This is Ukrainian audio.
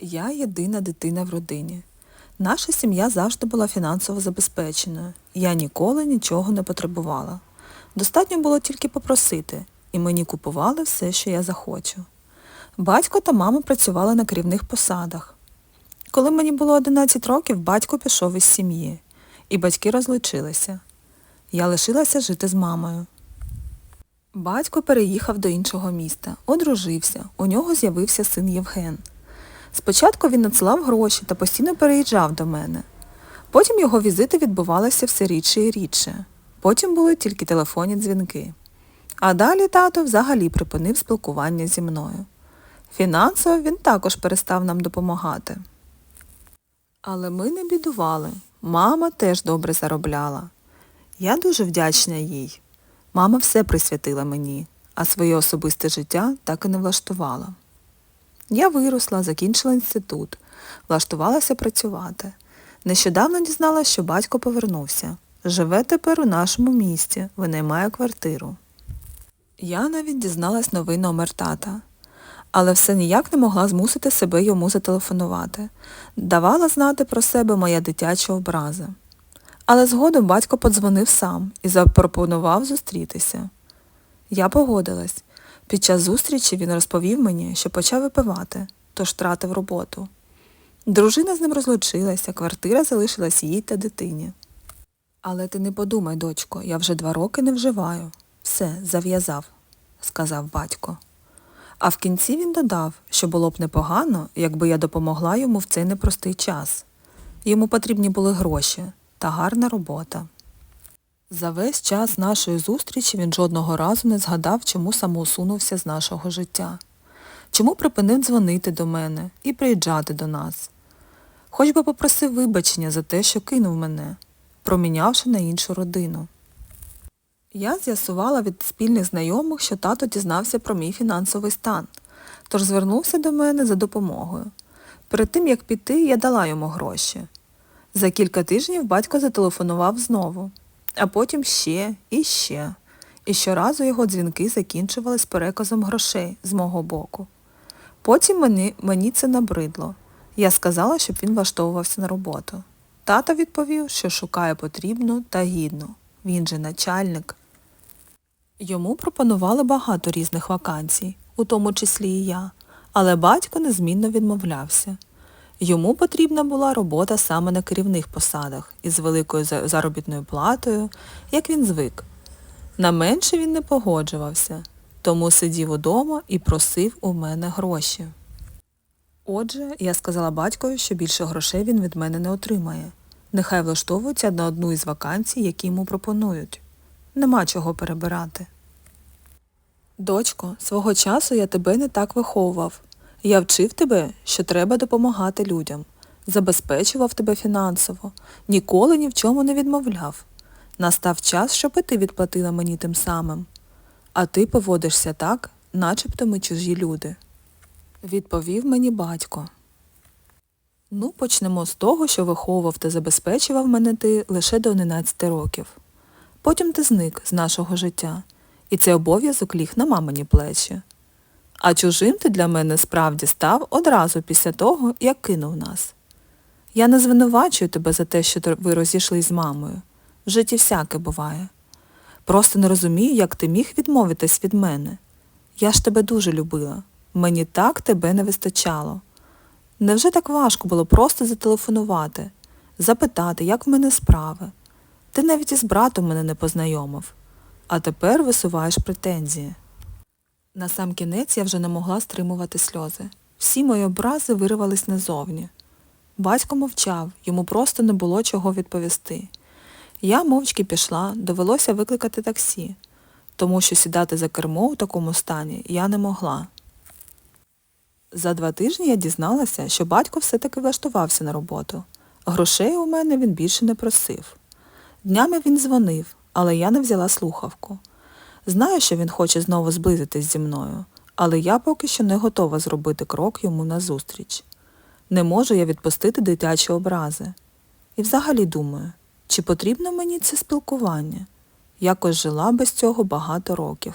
Я єдина дитина в родині. Наша сім'я завжди була фінансово забезпеченою. Я ніколи нічого не потребувала. Достатньо було тільки попросити, і мені купували все, що я захочу. Батько та мама працювали на керівних посадах. Коли мені було 11 років, батько пішов із сім'ї, і батьки розлучилися. Я лишилася жити з мамою. Батько переїхав до іншого міста, одружився, у нього з'явився син Євген. Спочатку він надсилав гроші та постійно переїжджав до мене. Потім його візити відбувалися все рідше і рідше. Потім були тільки телефонні дзвінки. А далі тато взагалі припинив спілкування зі мною. Фінансово він також перестав нам допомагати. Але ми не бідували. Мама теж добре заробляла. Я дуже вдячна їй. Мама все присвятила мені, а своє особисте життя так і не влаштувала. Я виросла, закінчила інститут, влаштувалася працювати. Нещодавно дізналася, що батько повернувся. Живе тепер у нашому місті, винаймає квартиру. Я навіть дізналась новий номер тата. Але все ніяк не могла змусити себе йому зателефонувати. Давала знати про себе моя дитяча образа. Але згодом батько подзвонив сам і запропонував зустрітися. Я погодилась. Під час зустрічі він розповів мені, що почав випивати, тож втратив роботу. Дружина з ним розлучилася, квартира залишилась їй та дитині. Але ти не подумай, дочко, я вже два роки не вживаю. Все, зав'язав, сказав батько. А в кінці він додав, що було б непогано, якби я допомогла йому в цей непростий час. Йому потрібні були гроші та гарна робота. За весь час нашої зустрічі він жодного разу не згадав, чому самоусунувся з нашого життя, чому припинив дзвонити до мене і приїжджати до нас. Хоч би попросив вибачення за те, що кинув мене, промінявши на іншу родину. Я з'ясувала від спільних знайомих, що тато дізнався про мій фінансовий стан, тож звернувся до мене за допомогою. Перед тим, як піти, я дала йому гроші. За кілька тижнів батько зателефонував знову, а потім ще і ще. І щоразу його дзвінки закінчувались переказом грошей з мого боку. Потім мені, мені це набридло. Я сказала, щоб він влаштовувався на роботу. Тато відповів, що шукає потрібну та гідну. Він же начальник. Йому пропонували багато різних вакансій, у тому числі і я, але батько незмінно відмовлявся. Йому потрібна була робота саме на керівних посадах із великою заробітною платою, як він звик. На менше він не погоджувався, тому сидів удома і просив у мене гроші. Отже, я сказала батькові, що більше грошей він від мене не отримає. Нехай влаштовується на одну із вакансій, які йому пропонують. Нема чого перебирати. Дочко, свого часу я тебе не так виховував. Я вчив тебе, що треба допомагати людям, забезпечував тебе фінансово, ніколи ні в чому не відмовляв. Настав час, щоб і ти відплатила мені тим самим. А ти поводишся так, начебто ми чужі люди. Відповів мені батько. Ну, почнемо з того, що виховував та забезпечував мене ти лише до 11 років. Потім ти зник з нашого життя, і цей обов'язок ліг на мамині плечі. А чужим ти для мене справді став одразу після того, як кинув нас. Я не звинувачую тебе за те, що ви розійшлись з мамою. В житті всяке буває. Просто не розумію, як ти міг відмовитись від мене. Я ж тебе дуже любила. Мені так тебе не вистачало. Невже так важко було просто зателефонувати, запитати, як в мене справи? Ти навіть із братом мене не познайомив, а тепер висуваєш претензії. На сам кінець я вже не могла стримувати сльози. Всі мої образи виривались назовні. Батько мовчав, йому просто не було чого відповісти. Я мовчки пішла, довелося викликати таксі, тому що сідати за кермо у такому стані я не могла. За два тижні я дізналася, що батько все-таки влаштувався на роботу. Грошей у мене він більше не просив. Днями він дзвонив, але я не взяла слухавку. Знаю, що він хоче знову зблизитись зі мною, але я поки що не готова зробити крок йому назустріч. Не можу я відпустити дитячі образи. І взагалі думаю, чи потрібно мені це спілкування? Якось жила без цього багато років.